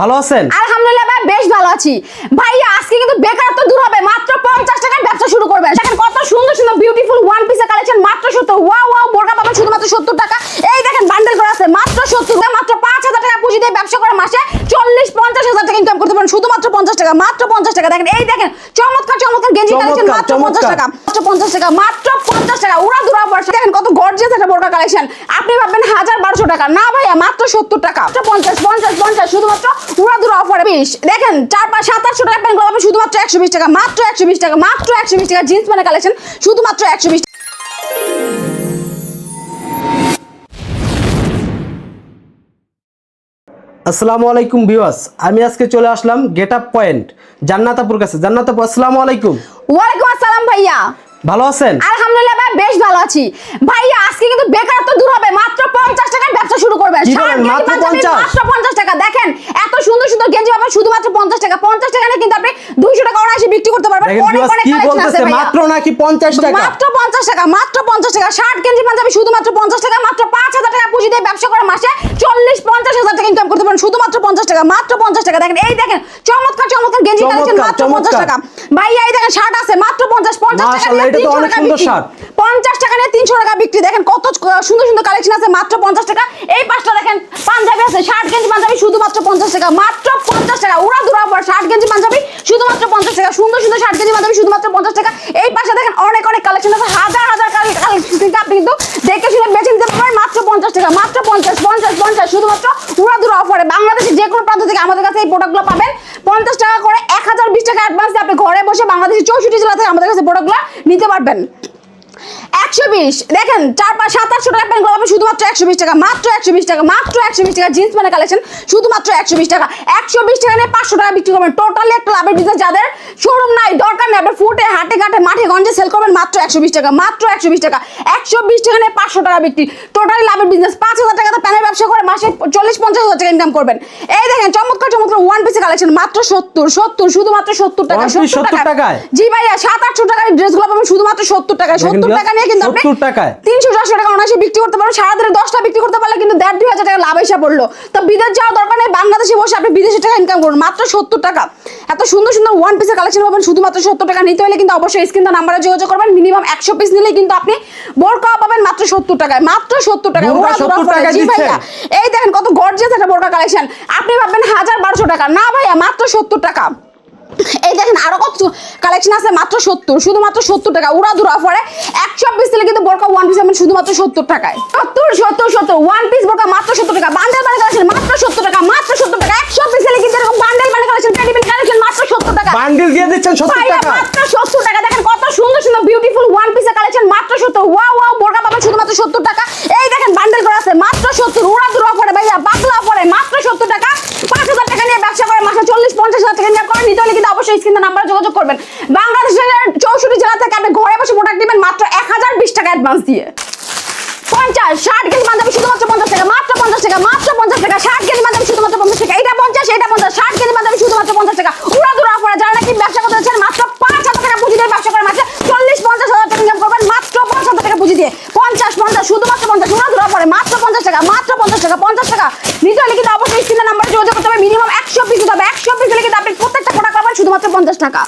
ভালো আছেন? আলহামদুলিল্লাহ ভাই, বেশ ভালো আছি। ভাইয়া, আজকে কিন্তু বেকারত্ব দূর হবে, মাত্র পঞ্চাশ টাকায় ব্যবসা শুরু করবেন দেখেন কত সুন্দর সুন্দর বিউটিফুল ওয়ান পিসের কালেকশন মাত্র সত্তর ওয়াও ওয়াও বোরকা পাবেন শুধুমাত্র সত্তর টাকা। এই দেখেন বান্ডেল করা আছে, মাত্র সত্তর মাত্র পাঁচ হাজার টাকা পুঁজি দিয়ে ব্যবসা করে মাসে চল্লিশ, পঞ্চাশ হাজার টাকা ইনকাম করতে পারেন, শুধুমাত্র পঞ্চাশ টাকা, মাত্র মাত্র 50 টাকা মাত্র 50 টাকা মাত্র 50 টাকা। কত একটা কালেকশন আপনি ভাববেন 1200 টাকা। না ভাইয়া মাত্র 70 টাকা। 50 50 50 শুধুমাত্র উড়া দুরা অফারে 20 দেখেন 4 5 700 টাকা শুধুমাত্র 120 টাকা মাত্র একশো বিশ টাকা মাত্র 120 টাকা। জিন্স মানে কালেকশন শুধুমাত্র 120 আসসালামু আলাইকুম ভিউয়ার্স আমি আজকে চলে আসলাম গেট আপ পয়েন্ট জান্নাতাপুর কাছে। জান্নাতাপু আসসালামু আলাইকুম। ওয়ালাইকুম আসসালাম ভাইয়া। ভালো আছেন? আলহামদুলিল্লাহ ভাই বেশ ভালো আছি। ভাইয়া আজকে কিন্তু বেকারত্ব দূর হবে মাত্র পঞ্চাশ টাকার ব্যবসা শুরু করবেন কি শার্ট, বলেন, গেঞ্জি, মাত্র 50? মাত্র পঞ্চাশ টাকা। দেখেন এত সুন্দর সুন্দর গেঞ্জি পাবেন শুধুমাত্র পঞ্চাশ টাকা। পঞ্চাশ টাকা নিয়ে কিন্তু আপনি দুইশো টাকা অনায়াসে বিক্রি করতে পারবেন। অনেক অনেক কি বলতেছে? মাত্র নাকি পঞ্চাশ টাকা? মাত্র পঞ্চাশ টাকা মাত্র পঞ্চাশ টাকা। শার্ট গেঞ্জি পাঞ্জাবি শুধুমাত্র পঞ্চাশ টাকা মাত্র পাঁচ হাজার টাকা পুঁজি দিয়ে ব্যবসা করে মাসে চল্লিশ পঞ্চাশ হাজার টাকা ইনকাম করতে পারেন শুধুমাত্র পঞ্চাশ টাকা মাত্র পঞ্চাশ টাকা। দেখেন এই দেখেন চমৎকার চমৎকার গেঞ্জি কালেকশন মাত্র পঞ্চাশ টাকা। ভাইয়া এই দেখেন শার্ট আছে মাত্র পঞ্চাশ পঞ্চাশ টাকা নিয়ে এটা তো 300 অনেক টাকা সুন্দর বিক্রি। শার্ট। পঞ্চাশ টাকা নিয়ে তিনশো টাকা বিক্রি। দেখেন কত সুন্দর সুন্দর কালেকশন আছে মাত্র পঞ্চাশ টাকা। এই পাঁচটা দেখেন পাঞ্জাবি আছে শার্ট গেঞ্জি পাঞ্জাবি শুধুমাত্র পঞ্চাশ টাকা। মাত্র পঞ্চাশ টাকা। উড়া দুরা পর শার্ট গেঞ্জি পাঞ্জাবি শুধুমাত্র পঞ্চাশ টাকা। সুন্দর সুন্দর শার্ট গেঞ্জি পাঞ্জাবি শুধুমাত্র পঞ্চাশ টাকা। এই পাশে দেখেন অনেক অনেক কালেকশন আছে। হাজার হাজার কালেকশন। কিন্তু আপনি কিন্তু দেখে শুনে বেছে নিতে পারবেন মাত্র পঞ্চাশ টাকা মাত্র পঞ্চাশ পঞ্চাশ পঞ্চাশ শুধুমাত্র উড়া দুরা অফারে বাংলাদেশের যে কোনো প্রান্ত থেকে আমাদের কাছে এই প্রোডাক্টগুলো পাবেন। পঞ্চাশ টাকা করে এক হাজার বিশ টাকা অ্যাডভান্স আপনি ঘরে বসে বাংলাদেশের চৌষট্টি জেলা থেকে আমাদের কাছে প্রোডাক্টগুলো নিতে পারবেন। একশো বিশ। দেখেন চার পাঁচ সাত আটশো টাকা প্যান্ট পাবেন শুধুমাত্র একশো বিশ টাকা মাত্র একশো বিশ টাকা মাত্র একশো বিশ টাকা জিন্স প্যান্টের কালেকশন শুধুমাত্র একশো বিশ টাকা। একশো বিশ টাকা নিয়ে পাঁচশো টাকা বিক্রি করবেন। টোটালি একটা লাভের বিজনেস যাদের শোরুম নাই দরকার নেই। আপনার ফুটে হাটে ঘাটে মাঠে গঞ্জে সেল করবেন মাত্র একশো বিশ টাকা মাত্র একশো বিশ টাকা। একশো বিশ টাকা নিয়ে পাঁচশো টাকা বিক্রি। টোটালি লাভের বিজনেস পাঁচ হাজার টাকাতে প্যানের ব্যবসা করে মাসে চল্লিশ পঞ্চাশ হাজার টাকা ইনকাম করবেন। এই দেখেন চমৎকার চমৎকার ওয়ান পিসের কালেকশন মাত্র সত্তর সত্তর শুধুমাত্র সত্তর টাকা 70 টাকায়? জি ভাইয়া সাত আটশো টাকার ড্রেসগুলো পাবেন শুধুমাত্র সত্তর টাকা সত্তর টাকা নিয়ে কিন্তু আপনি 70 টাকায়। তিনশো চারশো টাকা অনায়াসে বিক্রি করতে পারবেন সারাদিনে দশটা বিক্রি করতে পারলে কিন্তু দেড় দুই টাকা লাভ এসে পড়ল তো বিদেশ যাওয়া দরকার নেই বাংলাদেশে বসে আপনি বিদেশি টাকা ইনকাম করুন মাত্র সত্তর টাকা এত সুন্দর সুন্দর ওয়ান পিসের কালেকশন পাবেন শুধুমাত্র সত্তর টাকা নিতে হলে কিন্তু অবশ্যই স্ক্রিন নাম্বারে যোগাযোগ করবেন মিনিমাম একশো পিস নিলে কিন্তু আপনি বোরকা পাবেন মাত্র সত্তর টাকায় মাত্র সত্তর টাকায় বোরকা 70 করে। টাকায় দিচ্ছেন? ভাইয়া এই দেখেন কত গর্জিয়াস একটা বোরকা কালেকশন আপনি ভাববেন হাজার বারোশো টাকা না ভাইয়া মাত্র সত্তর টাকা এই দেখেন আরও কত কালেকশন আছে মাত্র সত্তর শুধুমাত্র সত্তর টাকা। উড়া দুরা পরে একশো পিস দিলে কিন্তু বোরকা ওয়ান পিস আমি শুধুমাত্র সত্তর টাকায়। সত্তর সত্তর সত্তর ওয়ান পিস বোরকা মাত্র সত্তর টাকা। বান্ডেল মানে কালেকশন মাত্র সত্তর টাকা মাত্র সত্তর টাকা। একশো পিস দিলে কিন্তু এরকম বান্ডেল মানে কালেকশন টেডিবেল কালেকশন মাত্র সত্তর টাকা। বান্ডিল দিয়ে দিচ্ছেন সত্তর টাকা। মাত্র সত্তর টাকা। দেখেন কত সুন্দর সুন্দর বিউটিফুল ওয়ান পিসের কালেকশন মাত্র সত্তর। ওয়াও ওয়াও বোরকা পাবেন শুধুমাত্র সত্তর টাকা। এই দেখেন বান্ডেল করা আছে মাত্র সত্তর উড়া দুরা পরে ভাইয়া বাকলা পরে মাত্র সত্তর টাকা পাঁচ হাজার টাকা নিয়ে ব্যবসা করে মাসে চল্লিশ পঞ্চাশ হাজার টাকা নিয়ে করে নিতে হলে কিন্তু অবশ্যই স্ক্রিন নাম্বারে যোগাযোগ করবেন। বাংলাদেশের চৌষট্টি জেলা থেকে আপনি ঘরে বসে প্রোডাক্ট নেবেন মাত্র এক হাজার বিশ টাকা অ্যাডভান্স দিয়ে। পঞ্চাশ, ষাট কেজি শুধুমাত্র ষাট শুধুমাত্র পঞ্চাশ হাজার টাকা পুঁজি দিয়ে চল্লিশ, পঞ্চাশ হাজার মাত্র পাঁচ হাজার টাকা পুঁজি দিয়ে। পঞ্চাশ পঞ্চাশ, শুধুমাত্র পঞ্চাশ, উড়া মাত্র পঞ্চাশ টাকা, মাত্র পঞ্চাশ টাকা পঞ্চাশ টাকা। নিতে হলে কিন্তু অবশ্যই যোগাযোগ করতে হবে মিনিমাম একশো পিস হবে, একশো পিস হলে কিন্তু আপনি পাবেন শুধুমাত্র পঞ্চাশ টাকা।